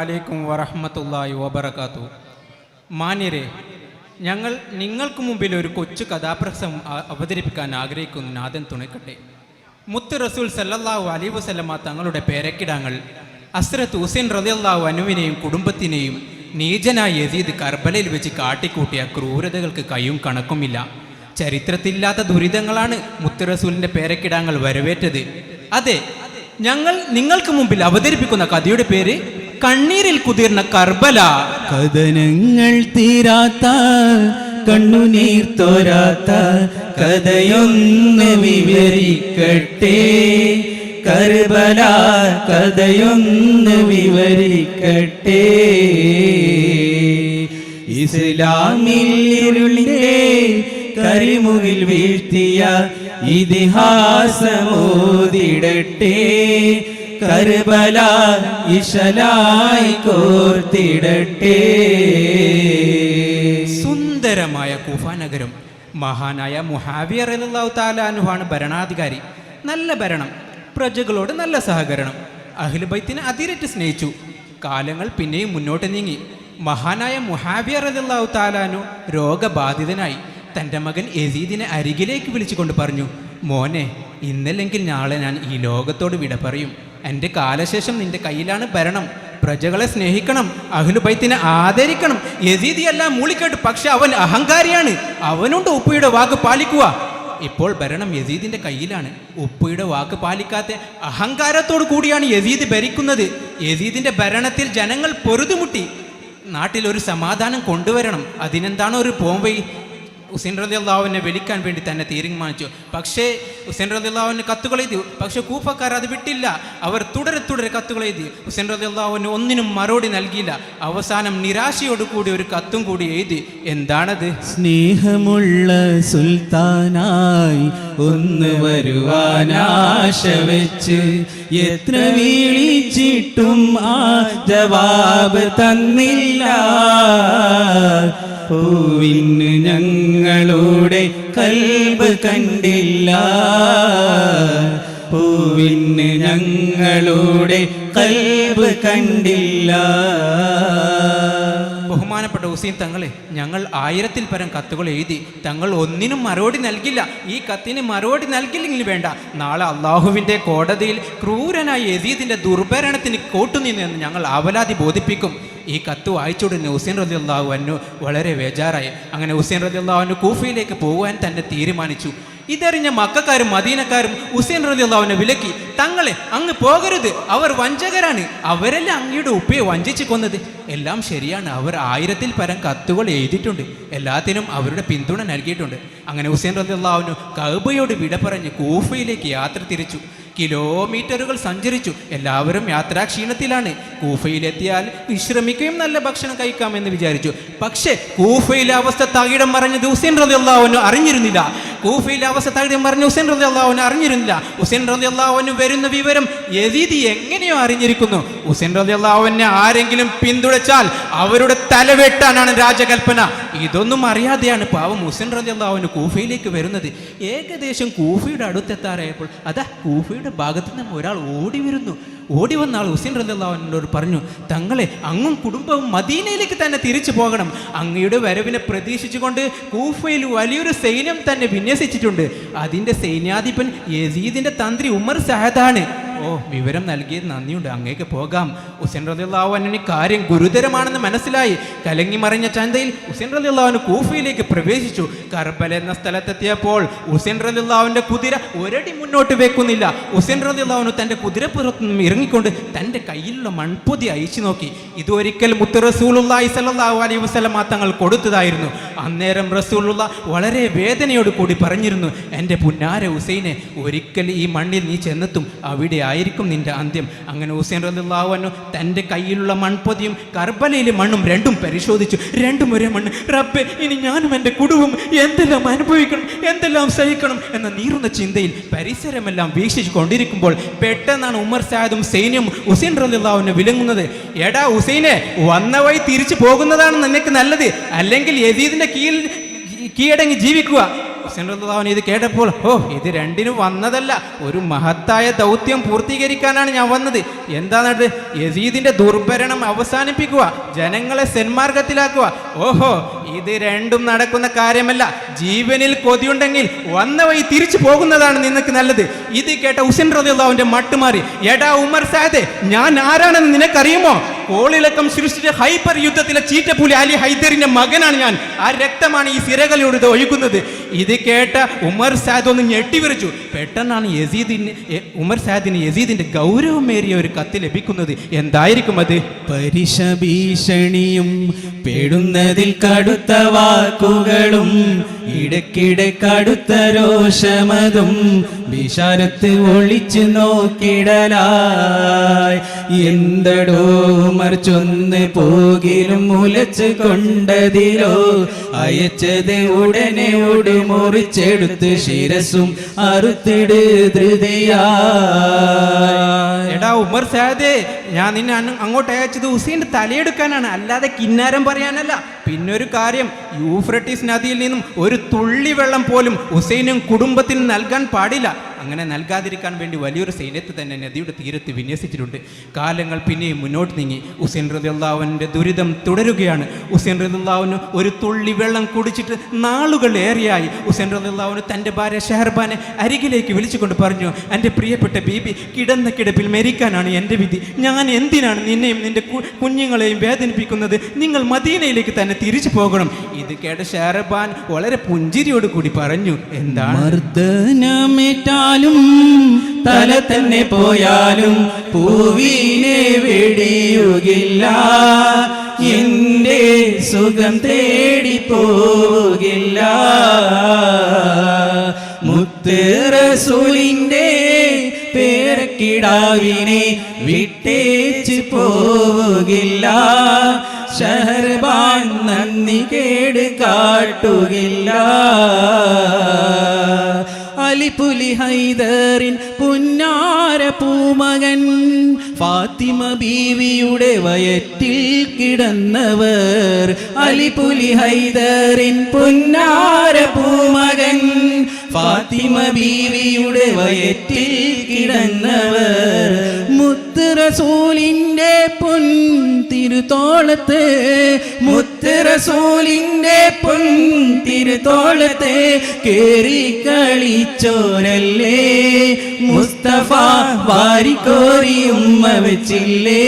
അലൈക്കും വറഹമത്തല്ലായി വബർക്കാത്തു മാന്യരെ ഞങ്ങൾ നിങ്ങൾക്ക് മുമ്പിൽ ഒരു കൊച്ചു കഥാപ്രസം അവതരിപ്പിക്കാൻ ആഗ്രഹിക്കുന്നു. നാഥൻ തുണയ്ക്കട്ടെ. മുത്ത് റസൂൽ സല്ലല്ലാഹു അലൈഹി വസല്ലമ തങ്ങളുടെ പേരക്കിടാങ്ങൾ അസ്രത്ത് ഹുസൈൻ റളിയല്ലാഹു അനുവിനെയും കുടുംബത്തിനെയും നീചനായ യസീദ് കർബലയിൽ വെച്ച് കാട്ടിക്കൂട്ടിയ ക്രൂരതകൾക്ക് കയ്യും കണക്കുമില്ല. ചരിത്രത്തില്ലാത്ത ദുരിതങ്ങളാണ് മുത്ത് റസൂലിന്റെ പേരക്കിടാങ്ങൾ വരവേറ്റത്. അതെ ഞങ്ങൾ നിങ്ങൾക്ക് മുമ്പിൽ അവതരിപ്പിക്കുന്ന കഥയുടെ പേര് കണ്ണീരിൽ കുതിർന്ന കർബല. കഥനങ്ങൾ തീരാത്ത കണ്ണുനീർ തോരാത്ത കഥയൊന്ന് വിവരിക്കട്ടെ. കർബല കഥയൊന്ന് വിവരിക്കട്ടെ. ഇസ്ലാമിൽ ഇരുളിന്റെ കരിമുകിൽ വീഴ്ത്തിയ ഇതിഹാസമോതിടട്ടെ. കർബല ഇശലായി കോർത്തിടട്ടെ. സുന്ദരമായ കുഫ നഗരം മഹാനായ മുഹാവിയർ അലിള്ളാഹു താലാനുഹാണ് ഭരണാധികാരി. നല്ല ഭരണം പ്രജകളോട് നല്ല സഹകരണം. അഖിലുബൈത്തിനെ അതിരറ്റ് സ്നേഹിച്ചു. കാലങ്ങൾ പിന്നെയും മുന്നോട്ട് നീങ്ങി. മഹാനായ മുഹാവിയർ അലാഹു താലാനു രോഗബാധിതനായി തന്റെ മകൻ യസീദിനെ അരികിലേക്ക് വിളിച്ചുകൊണ്ട് പറഞ്ഞു മോനെ ഇന്നല്ലെങ്കിൽ നാളെ ഞാൻ ഈ ലോകത്തോട് വിട പറയും. എന്റെ കാലശേഷം നിന്റെ കയ്യിലാണ് ഭരണം. പ്രജകളെ സ്നേഹിക്കണം അഹ്ലുബൈത്തിനെ ആദരിക്കണം. യസീദി എല്ലാം മൂളിക്കേട്ട് പക്ഷെ അവൻ അഹങ്കാരിയാണ്. അവനുണ്ട് ഉപ്പയുടെ വാക്ക് പാലിക്കുക. ഇപ്പോൾ ഭരണം യസീദിന്റെ കയ്യിലാണ്. ഉപ്പയുടെ വാക്ക് പാലിക്കാത്ത അഹങ്കാരത്തോടു കൂടിയാണ് യസീദ് ഭരിക്കുന്നത്. യസീദിന്റെ ഭരണത്തിൽ ജനങ്ങൾ പൊരുതുമുട്ടി നാട്ടിൽ ഒരു സമാധാനം കൊണ്ടുവരണം. അതിനെന്താണ് ഒരു പോംവഴി? ഹുസൈൻ റതി അള്ളാഹുവിനെ വിളിക്കാൻ വേണ്ടി തന്നെ തീരുമാനിച്ചു. പക്ഷേ ഹുസൈൻ റതി അള്ളാഹുവിന് കത്തുകൾ എഴുതി. പക്ഷേ കൂഫക്കാർ അത് വിട്ടില്ല. അവർ തുടരെ തുടരെ കത്തുകൾ എഴുതി. ഹുസൈൻ റതി അള്ളാഹുവിന് ഒന്നിനും മറുപടി നൽകിയില്ല. അവസാനം നിരാശയോട് കൂടി ഒരു കത്തും കൂടി എഴുതി. എന്താണത്? സ്നേഹമുള്ള സുൽത്താനായി ഒന്ന് വരുവാനാശ വെച്ച് എത്ര വീഴിച്ചിട്ടും ആ ജവാബ് തന്നില്ല. പൂവിന് ഞങ്ങളുടെ കൽബ് കണ്ടില്ല. പൂവിന് ഞങ്ങളുടെ കൽബ് കണ്ടില്ല. ബഹുമാനപ്പെട്ട ഹുസൈൻ തങ്ങളെ ഞങ്ങൾ ആയിരത്തിൽ പരം കത്തുകൾ എഴുതി തങ്ങൾ ഒന്നിനും മറുപടി നൽകില്ല. ഈ കത്തിന് മറുപടി നൽകില്ലെങ്കിൽ വേണ്ട. നാളെ അള്ളാഹുവിന്റെ കോടതിയിൽ ക്രൂരനായ യസീദിന്റെ ദുർഭരണത്തിന് കോട്ടുനിന്നെന്ന് ഞങ്ങൾ അവലാതി ബോധിപ്പിക്കും. ഈ കത്ത് വായിച്ചുടനെ ഹുസൈൻ റതി അള്ളാഹു അന്നു വളരെ ബേജാറായി. അങ്ങനെ ഹുസൈൻ റതി അള്ളാഹു കൂഫയിലേക്ക് പോകുവാൻ തന്നെ തീരുമാനിച്ചു. ഇതറിഞ്ഞ മക്കാരും മദീനക്കാരും ഹുസൈൻ റതി അള്ളാഹുവിനെ വിലക്കി തങ്ങളെ അങ്ങ് പോകരുത്. അവർ വഞ്ചകരാണ്. അവരെല്ലാം അങ്ങയുടെ ഉപ്പയെ വഞ്ചിച്ച് കൊന്നത്? എല്ലാം ശരിയാണ്. അവർ ആയിരത്തിൽ പരം കത്തുകൾ എഴുതിയിട്ടുണ്ട്. എല്ലാത്തിനും അവരുടെ പിന്തുണ നൽകിയിട്ടുണ്ട്. അങ്ങനെ ഹുസൈൻ റതി അള്ളാഹുവിന് കൗബയോട് വിട പറഞ്ഞ് കൂഫയിലേക്ക് യാത്ര തിരിച്ചു. കിലോമീറ്ററുകൾ സഞ്ചരിച്ചു. എല്ലാവരും യാത്രാക്ഷീണത്തിലാണ്. കൂഫയിലെത്തിയാൽ വിശ്രമിക്കുകയും നല്ല ഭക്ഷണം കഴിക്കാമെന്ന് വിചാരിച്ചു. പക്ഷേ കൂഫയിലെ അവസ്ഥ തകിടം പറഞ്ഞത് ഹുസൈൻ റതി അള്ളാഹുവിന് അറിഞ്ഞിരുന്നില്ല. കൂഫയിലെ അവസ്ഥ തകിടം പറഞ്ഞ ഹുസൈൻ റതി അള്ളാഹുവിന് അറിഞ്ഞിരുന്നില്ല. ഹുസൈൻ റതി അള്ളാഹുവിന് വരുന്ന വിവരം യദീദി എങ്ങനെയോ അറിഞ്ഞിരിക്കുന്നു. ഹുസൈൻ റതി അള്ളാഹുവിനെ ആരെങ്കിലും പിന്തുണച്ചാൽ അവരുടെ തലവെട്ടാനാണ് രാജകൽപ്പന. ഇതൊന്നും അറിയാതെയാണ് പാവം ഹുസൈൻ റതി അള്ളാഹുവിന് കൂഫയിലേക്ക് വരുന്നത്. ഏകദേശം കൂഫയുടെ അടുത്തെത്താറായപ്പോൾ അതാ കൂഫയുടെ ഭാഗത്ത് നിന്നും ഒരാൾ ഓടി വരുന്നു. ഓടി വന്ന ആൾ ഹുസൈൻ റല്ലാവിനോട് പറഞ്ഞു തങ്ങളെ അങ്ങും കുടുംബവും മദീനയിലേക്ക് തന്നെ തിരിച്ചു പോകണം. അങ്ങയുടെ വരവിനെ പ്രതീക്ഷിച്ചുകൊണ്ട് കൂഫയിൽ വലിയൊരു സൈന്യം തന്നെ വിന്യസിച്ചിട്ടുണ്ട്. അതിന്റെ സൈന്യാധിപൻ യസീദിന്റെ തന്ത്രി ഉമർ സഹദാണ്. ഓ വിവരം നൽകിയത് നന്ദിയുണ്ട്. അങ്ങേക്ക് പോകാം. ഹുസൈൻ റലിള്ളാഹുവിന് കാര്യം ഗുരുതരമാണെന്ന് മനസ്സിലായി. കലങ്ങി മറിഞ്ഞ ചന്തയിൽ ഹുസൈൻ റലിള്ളാഹുവിന് കൂഫയിലേക്ക് പ്രവേശിച്ചു. കർബല എന്ന സ്ഥലത്തെത്തിയപ്പോൾ ഹുസൈൻ റലിള്ളാഹുവിന്റെ കുതിര ഒരടി മുന്നോട്ട് വെക്കുന്നില്ല. ഹുസൈൻ റലിള്ളാഹുവിന് തന്റെ കുതിരപ്പുറത്ത് നിന്നും ഇറങ്ങിക്കൊണ്ട് തന്റെ കയ്യിലുള്ള മൺപൊതി അയച്ചു നോക്കി. ഇതൊരിക്കൽ മുത്ത് റസൂലുള്ളാഹി അലൈ അലൈഹി വസല്ലമ തങ്ങൾ കൊടുത്തതായിരുന്നു. അന്നേരം റസൂലുള്ള വളരെ വേദനയോട് കൂടി പറഞ്ഞിരുന്നു എന്റെ പുന്നാര ഹുസൈനെ ഒരിക്കൽ ഈ മണ്ണിൽ നീ ചെന്നെത്തും അവിടെ ആയിരിക്കും നിന്റെ അന്ത്യം. അങ്ങനെ ഹുസൈൻ റളിയല്ലാഹു തന്റെ കയ്യിലുള്ള മൺപൊതിയും കർബലയിലെ മണ്ണും രണ്ടും പരിശോധിച്ചു. രണ്ടും ഒരേ മണ്ണ്. റബ്ബെ ഇനി ഞാനും എന്റെ കുടുംബം എന്തെല്ലാം അനുഭവിക്കണം എന്തെല്ലാം സഹിക്കണം എന്ന നീറുന്ന ചിന്തയിൽ പരിസരമെല്ലാം വീക്ഷിച്ചു കൊണ്ടിരിക്കുമ്പോൾ പെട്ടെന്നാണ് ഉമർ സാദും സൈന്യം ഹുസൈൻ റളിയല്ലാഹുവിനെ വിലങ്ങുന്നത്. എടാ ഹുസൈനെ വന്ന വഴി തിരിച്ചു പോകുന്നതാണ് നിനക്ക് നല്ലത്. അല്ലെങ്കിൽ യസീദിന്റെ കീഴിൽ കീഴടങ്ങി ജീവിക്കുക. റളിയല്ലാഹു ഇത് കേട്ടപ്പോൾ ഓ ഇത് രണ്ടിനും വന്നതല്ല. ഒരു മഹത്തായ ദൗത്യം പൂർത്തീകരിക്കാനാണ് ഞാൻ വന്നത്. എന്താണത് യസീദിന്റെ ദുർഭരണം അവസാനിപ്പിക്കുക ജനങ്ങളെ സെന്മാർഗത്തിലാക്കുക. ഓഹോ ഇത് രണ്ടും നടക്കുന്ന കാര്യമല്ല. ജീവനിൽ കൊതിയുണ്ടെങ്കിൽ വന്ന വഴി തിരിച്ചു പോകുന്നതാണ് നിനക്ക് നല്ലത്. ഇത് കേട്ട ഹുസൈൻ റളിയല്ലാഹുവിന്റെ മട്ടുമാറി എടാ ഉമർ സാദെ ഞാൻ ആരാണെന്ന് നിനക്കറിയുമോ? കോളിളക്കം സൃഷ്ടിച്ച ഹൈപ്പർ യുദ്ധത്തിലെ ചീറ്റപ്പുലി അലി ഹൈദറിന്റെ മകനാണ് ഞാൻ. ആ രക്തമാണ് ഈ സിരകളിലൂടെ ഒഴുകുന്നത്. ഇത് കേട്ട ഉമർ സാദ് ഒന്ന് ഞെട്ടിവിറിച്ചു പെട്ടെന്നാണ് യസീദിന് ഉമർ സാദിന് യസീദിന്റെ ഗൗരവമേറിയ ഒരു കത്ത് ലഭിക്കുന്നത് എന്തായിരിക്കും അത്? പരിശ ഭീഷണിയും പേടുന്നതിൽ കടുത്ത വാക്കുകളും ഇടയ്ക്കിടെ കടുത്ത രോഷമതും വിശാലത്ത് ഒളിച്ചു നോക്കിടലായി. എന്തടോ മറിച്ചൊന്ന് പോകിലും മുലച്ചു കൊണ്ടതിലോ അയച്ചത് ഉടനെ ഉടി മുറിച്ചെടുത്ത് ശിരസും അറുത്തിട് എടാ ഉമർ സാദേ ഞാൻ നിന്നെ അങ്ങോട്ട് അയച്ചത് ഹുസൈന്റെ തലയെടുക്കാനാണ്. അല്ലാതെ കിന്നാരം പറയാനല്ല. പിന്നെ ഒരു കാര്യം യൂഫ്രട്ടീസ് നദിയിൽ നിന്നും ഒരു തുള്ളി വെള്ളം പോലും ഹുസൈനും കുടുംബത്തിനും നൽകാൻ പാടില്ല. അങ്ങനെ നൽകാതിരിക്കാൻ വേണ്ടി വലിയൊരു സൈന്യത്തെ തന്നെ നദിയുടെ തീരത്ത് വിന്യസിച്ചിട്ടുണ്ട്. കാലങ്ങൾ പിന്നെയും മുന്നോട്ട് നീങ്ങി. ഹുസൈൻ റദിയുള്ളാവിന്റെ ദുരിതം തുടരുകയാണ്. ഹുസൈൻ റദിയുള്ളാവിന് ഒരു തുള്ളി വെള്ളം കുടിച്ചിട്ട് നാളുകൾ ഏറെയായി. ഹുസൈൻ റദിയുള്ളാവിന് തന്റെ ഭാര്യ ഷെഹർബാനെ അരികിലേക്ക് വിളിച്ചുകൊണ്ട് പറഞ്ഞു എന്റെ പ്രിയപ്പെട്ട ബീബി കിടന്ന കിടപ്പിൽ മരിക്കാനാണ് എന്റെ വിധി. ഞാൻ എന്തിനാണ് നിന്നെയും നിന്റെ കുഞ്ഞുങ്ങളെയും വേദനിപ്പിക്കുന്നത്? നിങ്ങൾ മദീനയിലേക്ക് തന്നെ തിരിച്ചു പോകണം. ഇത് കേട്ട ഷെഹർബാൻ വളരെ പുഞ്ചിരിയോട് കൂടി പറഞ്ഞു മർദ്ദനമേറ്റാലും തല തന്നെ പോയാലും പൂവിനെ വെടിയുകില്ല. എന്റെ സുഖം തേടി പോകില്ല മുത്ത് റസൂലിന്റെ പേരക്കിടാവിനെ വിട്ടേച്ച് പോകില്ല. ഷഹർബാൻ നന്ദി കേട് കാട്ടുകില്ല. അലിപുലി ഹൈദറിൻ പുന്നാര പൂമകൻ. ഫാത്തിമ ബീവിയുടെ വയറ്റിൽ കിടന്നവർ അലിപുലി ഹൈദറിൻ പുന്നാര പൂമകൻ. ഫാത്തിമ ബീവിയുടെ വയറ്റിൽ കിടന്നവർ മുത്ത് റസൂലിന്റെ പൊൻ തിരുത്തോളത്ത് റസൂലിന്റെ പുൻ തിരുത്തോളത്തെ കേറി കളിച്ചോരല്ലേ? മുസ്തഫ വാരിക്കോരി ഉമ്മ വെച്ചില്ലേ?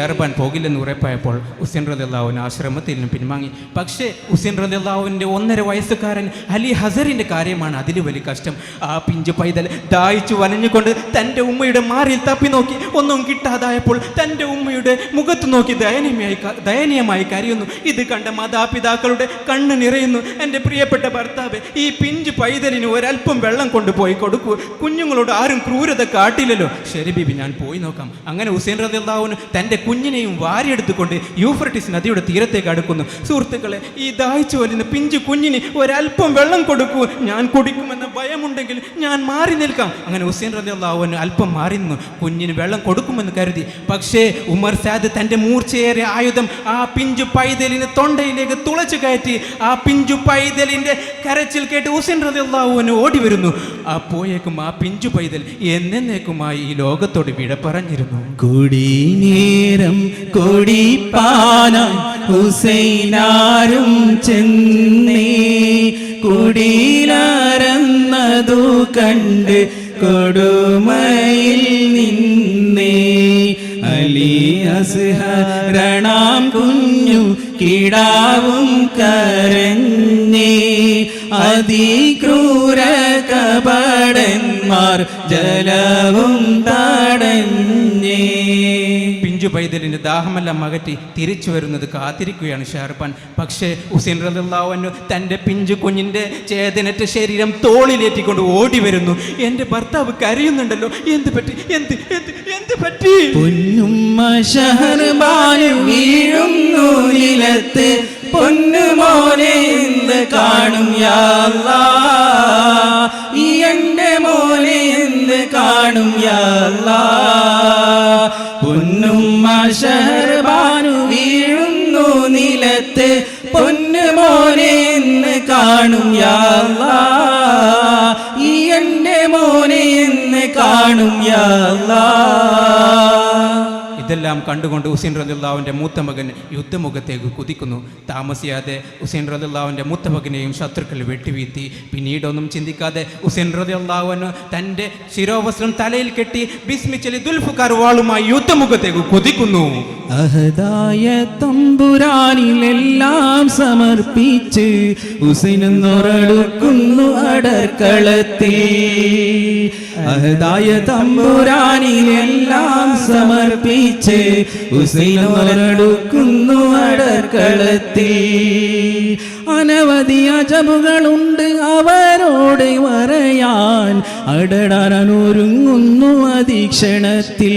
ഷെഹർബാൻ പോകില്ലെന്ന് ഉറപ്പായപ്പോൾ ഹുസൈൻ റദിയുള്ളാഹുവിന് ആശ്രമത്തിൽ നിന്ന് പിൻവാങ്ങി. പക്ഷേ ഹുസൈൻ റദിയുള്ളാഹുവിന്റെ ഒന്നര വയസ്സുകാരൻ അലി ഹസറിന്റെ കാര്യമാണ് അതിൽ വലിയ കഷ്ടം. ആ പിഞ്ചു പൈതൽ ദാഹിച്ചു വലഞ്ഞുകൊണ്ട് തന്റെ ഉമ്മയുടെ മാറിൽ തപ്പി നോക്കി. ഒന്നും കിട്ടാതായപ്പോൾ തന്റെ ഉമ്മയുടെ മുഖത്ത് നോക്കി ദയനീയമായി ദയനീയമായി കരയുന്നു. ഇത് കണ്ട മാതാപിതാക്കളുടെ കണ്ണ് നിറയുന്നു. എന്റെ പ്രിയപ്പെട്ട ഭർത്താവ് ഈ പിഞ്ചു പൈതലിന് ഒരല്പം വെള്ളം കൊണ്ടുപോയി കൊടുക്കൂ. കുഞ്ഞുങ്ങളോട് ആരും ക്രൂരത കാട്ടില്ലല്ലോ. ശരി ബിബി ഞാൻ പോയി നോക്കാം. അങ്ങനെ ഹുസൈൻ റദിയുള്ളാഹുവിന് തന്റെ കുഞ്ഞിനെയും വാരിയെടുത്തുകൊണ്ട് യൂഫ്രട്ടിസ് നദിയുടെ തീരത്തേക്ക് അടുക്കുന്നു. സുഹൃത്തുക്കളെ ഈ ദാഹിച്ചു വരുന്ന പിഞ്ചു കുഞ്ഞിന് ഒരല്പം വെള്ളം കൊടുക്കൂ. ഞാൻ കുടിക്കുമെന്ന ഭയമുണ്ടെങ്കിൽ ഞാൻ മാറി നിൽക്കാം. അങ്ങനെ ഹുസൈൻ റദിയുള്ളാഹുവിന് അല്പം മാറി നിന്നു. കുഞ്ഞിന് വെള്ളം കൊടുക്കുമെന്ന് കരുതി. പക്ഷേ ഉമർ സാദ് തന്റെ മൂർച്ചയേറെ ആയുധം ആ പിഞ്ചു പൈതലിന് തൊണ്ടയിലേക്ക് തുളച്ചു കയറ്റി ആ പിഞ്ചു പൈതലിന്റെ കരച്ചിൽ കേട്ട് ഹുസൈൻ റദിയുള്ളാഹുവിന് ഓടി വരുന്നു. അപ്പോഴേക്കും ആ പിഞ്ചു പൈതൽ എന്നേക്കുമായി ഈ ലോകത്തോട് വിട പറഞ്ഞിരുന്നു. കുടിനേരം കൊടിപ്പാന ഹുസൈനാരും ചെന്നേ. കുടിയിലറന്നതു കണ്ട് കൊടുമയിൽ നിന്നേ. അലി അസ്ഹരണാം കുഞ്ഞു കിടാവും കരഞ്ഞേ. അതിക്രൂര കപടന്മാർ ജലവും പിഞ്ചു പൈതലിന്റെ ദാഹമെല്ലാം അകറ്റി തിരിച്ചു വരുന്നത് കാത്തിരിക്കുകയാണ് ഷാർപ്പാൻ. പക്ഷേ ഹുസൈൻ റദിയുള്ളാഹുവിന് തന്റെ പിഞ്ചു കുഞ്ഞിന്റെ ചേതനറ്റ ശരീരം തോളിലേറ്റിക്കൊണ്ട് ഓടി വരുന്നു. എന്റെ ഭർത്താവ് കരയുന്നുണ്ടല്ലോ. എന്ത് പറ്റി? എന്ത് എന്ത് എന്ത് പറ്റി? പൊന്നുമോനെ കാണും യാല്ലാ ഈ എന്റെ കാണും പൊന്നും ഷഹർബാനു വീഴുന്നു നിലത്ത് പൊന്നുമോനെ എന്ന് കാണും. ഈ എന്റെ മോനെ എന്ന് കാണും യാ അല്ലാ. ഇതെല്ലാം കണ്ടുകൊണ്ട് ഹുസൈൻ റദുല്ലാവിന്റെ മൂത്ത മകൻ യുദ്ധമുഖത്തേക്ക് കുതിക്കുന്നു. താമസിയാതെ ഹുസൈൻ റദുല്ലാവിന്റെ മൂത്ത മകനെയും ശത്രുക്കൾ വെട്ടിവീഴ്ത്തി. പിന്നീടൊന്നും ചിന്തിക്കാതെ ഹുസൈൻ റലിള്ളാഹുവിന് തന്റെ ശിരോവസ്ത്രം തലയിൽ കെട്ടി ബിസ്മിച്ചലി ദുൽഫുക്കാർ വാളുമായി യുദ്ധമുഖത്തേക്ക് കുതിക്കുന്നു. അഹദായ തമ്പുരാനിലെല്ലാം സമർപ്പിച്ച് ഉസിനുറടുക്കുന്നു അടക്കളത്തിൽ. അഹദായ തമ്പുരാനിലെല്ലാം സമർപ്പിച്ച് ഉസിനുറടുക്കുന്നു അടക്കളത്തിൽ അനവധി അജബുകളുണ്ട് അവരോട് വരയാൻ. അടടാനൊരുങ്ങുന്നു അതീക്ഷണത്തിൽ.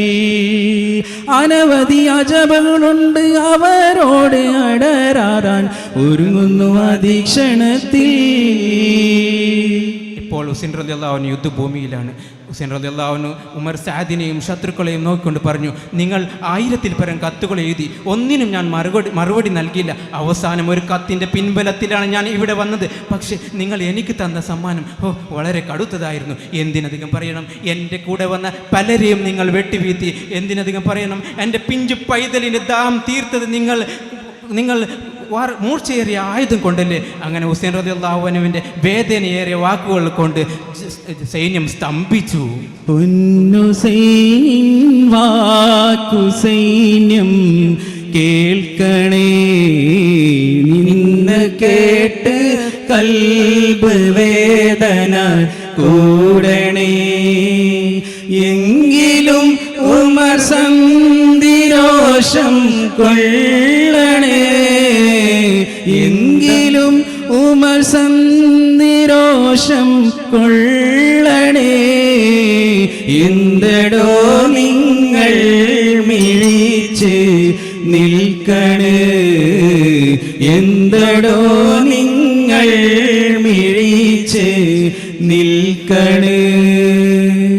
അനവധി അജബകളുണ്ട് അവരോട് അടരാറാൻ ഒരുങ്ങുന്നു അതീക്ഷണത്തിൽ. ഇപ്പോൾ ഹുസൈൻ റലി അള്ളാഹുവിന് യുദ്ധഭൂമിയിലാണ് ഹുസൈൻ റലി അള്ളാഹുവിന് ഉമർ സാദിനെയും ശത്രുക്കളെയും നോക്കിക്കൊണ്ട് പറഞ്ഞു നിങ്ങൾ ആയിരത്തിൽ പരം കത്തുകൾ എഴുതി ഒന്നിനും ഞാൻ മറുപടി മറുപടി നൽകിയില്ല. അവസാനം ഒരു കത്തിന്റെ പിൻബലത്തിലാണ് ഞാൻ ഇവിടെ വന്നത്. പക്ഷേ നിങ്ങൾ എനിക്ക് തന്ന സമ്മാനം ഓ വളരെ കടുത്തതായിരുന്നു. എന്തിനധികം പറയണം? എന്റെ കൂടെ വന്ന പലരെയും നിങ്ങൾ വെട്ടിവീഴ്ത്തി. എന്തിനധികം പറയണം? എന്റെ പിഞ്ചു പൈതലിന് ദാം തീർത്തത് നിങ്ങൾ നിങ്ങൾ മൂർച്ചയേറിയ ആയുധം കൊണ്ടല്ലേ? അങ്ങനെ ഹുസൈൻ റതി അള്ളാഹുവിനുവിന്റെ വേദനയേറിയ വാക്കുകൾ കൊണ്ട് സൈന്യം സ്തംഭിച്ചു. പൊന്നുസൈനിൻ വാക്കു സൈന്യം കേൾക്കണേ. നിന്ന് കേട്ട് കൽബ് വേദന കൂടണേ. എങ്കിലും ഉമർ സന്ധിരോഷം കൊള്ളണേ എങ്കിലും ഉമർ സന്ദിരോഷം കൊള്ളണേ. എന്തടോ നിങ്ങൾ മിഴിച്ച് നിൽക്കണേ. എന്തടോ നിങ്ങൾ മിഴിച്ച് നിൽക്കണേ.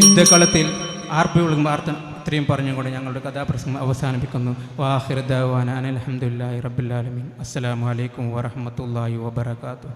യുദ്ധക്കളത്തിൽ ആർപ്പികളും വാർത്ത ഇത്രയും പറഞ്ഞുകൊണ്ട് ഞങ്ങളുടെ കഥാപ്രസംഗം അവസാനിപ്പിക്കുന്നു. വാഹിർ ദവാൻ അലഹമുല്ലാ റബ്ബുലാലമീൻ വലൈക്കും വറഹമത്തല്ലാഹി വബർക്കാത്തു